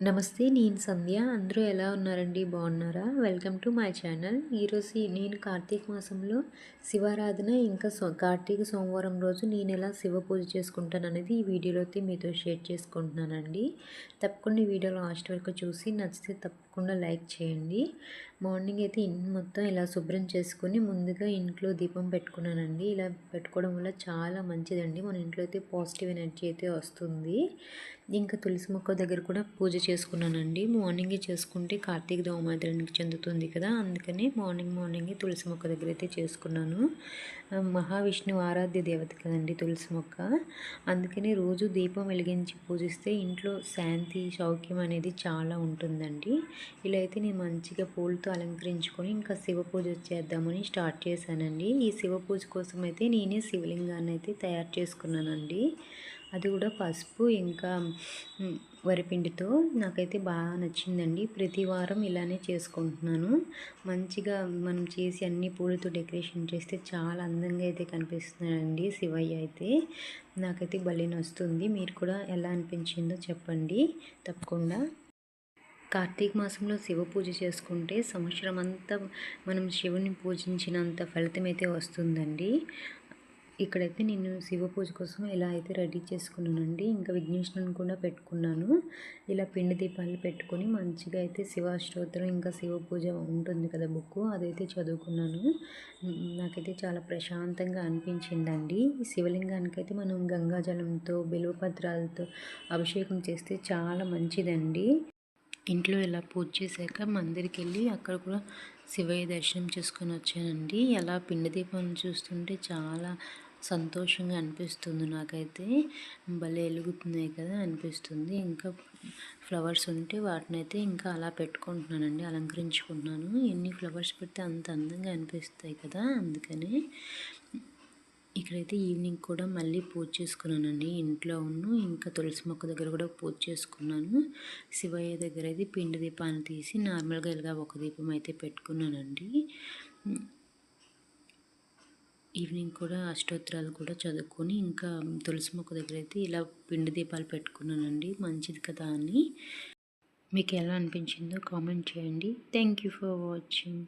నమస్తే నేను సంధ్య. అందరూ ఎలా ఉన్నారండి? బాగున్నారా? వెల్కమ్ టు మై ఛానల్ ఈరోజు నేను కార్తీక మాసంలో శివారాధన ఇంకా సో కార్తీక సోమవారం రోజు నేను ఎలా శివ పూజ చేసుకుంటాను అనేది ఈ వీడియోలో అయితే మీతో షేర్ చేసుకుంటున్నానండి. తప్పకుండా ఈ వీడియో లాస్ట్ వరకు చూసి నచ్చితే తప్పకుండా లైక్ చేయండి. మార్నింగ్ అయితే ఇంటి మొత్తం ఇలా శుభ్రం చేసుకుని ముందుగా ఇంట్లో దీపం పెట్టుకున్నానండి. ఇలా పెట్టుకోవడం వల్ల చాలా మంచిదండి. మన ఇంట్లో అయితే పాజిటివ్ ఎనర్జీ అయితే వస్తుంది. ఇంకా తులసి మొక్క దగ్గర కూడా పూజ చేసుకున్నానండి. మార్నింగే చేసుకుంటే కార్తీక దోమాద్రానికి చెందుతుంది కదా. అందుకని మార్నింగ్ మార్నింగే తులసి మొక్క దగ్గర అయితే చేసుకున్నాను. మహావిష్ణు మహావిష్ణువు ఆరాధ్య దేవత కదండి తులసి మొక్క. అందుకని రోజు దీపం వెలిగించి పూజిస్తే ఇంట్లో శాంతి సౌఖ్యం అనేది చాలా ఉంటుందండి. ఇలా అయితే నేను మంచిగా పూలతో అలంకరించుకొని ఇంకా శివ పూజ చేద్దామని స్టార్ట్ చేశానండి. ఈ శివ పూజ కోసం అయితే నేనే శివలింగాన్ని అయితే తయారు చేసుకున్నానండి. అది కూడా పసుపు ఇంకా వరిపిండితో నాకైతే బాగా నచ్చిందండి. ప్రతి వారం ఇలానే చేసుకుంటున్నాను. మంచిగా మనం చేసి అన్ని పూలతో డెకరేషన్ చేస్తే చాలా అందంగా అయితే కనిపిస్తున్నాడండి శివయ్య అయితే. నాకైతే భలే వస్తుంది మీరు కూడా ఎలా అనిపించిందో చెప్పండి. తప్పకుండా. కార్తీక మాసంలో శివ పూజ చేసుకుంటే సంవత్సరం అంతా మనం శివుని పూజించినంత ఫలితం అయితే వస్తుందండి. ఇక్కడైతే నేను శివ పూజ కోసం ఇలా అయితే రెడీ చేసుకున్నానండి. ఇంకా విఘ్నేశ్వరుని కూడా పెట్టుకున్నాను. ఇలా పిండి దీపాలు పెట్టుకొని మంచిగా అయితే శివాష్టోత్తరం ఇంకా శివ పూజ ఉంటుంది కదా బుక్ అదైతే చదువుకున్నాను. నాకైతే చాలా ప్రశాంతంగా అనిపించిందండి. ఈ శివలింగానికి అయితే మనం గంగాజలంతో బిల్వపత్రాలతో అభిషేకం చేస్తే చాలా మంచిదండి. ఇంట్లో ఇలా పూజ చేశాక మందిరికి వెళ్ళి అక్కడ కూడా శివయ్య దర్శనం చేసుకొని వచ్చానండి. అలా పిండి దీపాలను చూస్తుంటే చాలా సంతోషంగా అనిపిస్తుంది నాకైతే. భలే వెలుగుతున్నాయి కదా అనిపిస్తుంది. ఇంకా ఫ్లవర్స్ ఉంటే వాటిని అయితే ఇంకా అలా పెట్టుకుంటున్నానండి అలంకరించుకుంటున్నాను. ఎన్ని ఫ్లవర్స్ పెడితే అంత అందంగా అనిపిస్తాయి కదా అందుకని. ఇక్కడైతే ఈవినింగ్ కూడా మళ్ళీ పూజ చేసుకున్నానండి. ఇంట్లో ఉన్న ఇంకా తులసి మొక్క దగ్గర కూడా పూజ చేసుకున్నాను. శివయ్య దగ్గర అయితే పిండి దీపాన్ని తీసి నార్మల్గా ఇలాగా ఒక దీపం అయితే పెట్టుకున్నానండి. ఈవినింగ్ కూడా అష్టోత్తరాలు కూడా చదువుకొని ఇంకా తులసి మొక్క దగ్గర అయితే ఇలా పిండి దీపాలు పెట్టుకున్నానండి. మంచిది కదా అని. మీకు ఎలా అనిపించిందో కామెంట్ చేయండి. Thank you for watching.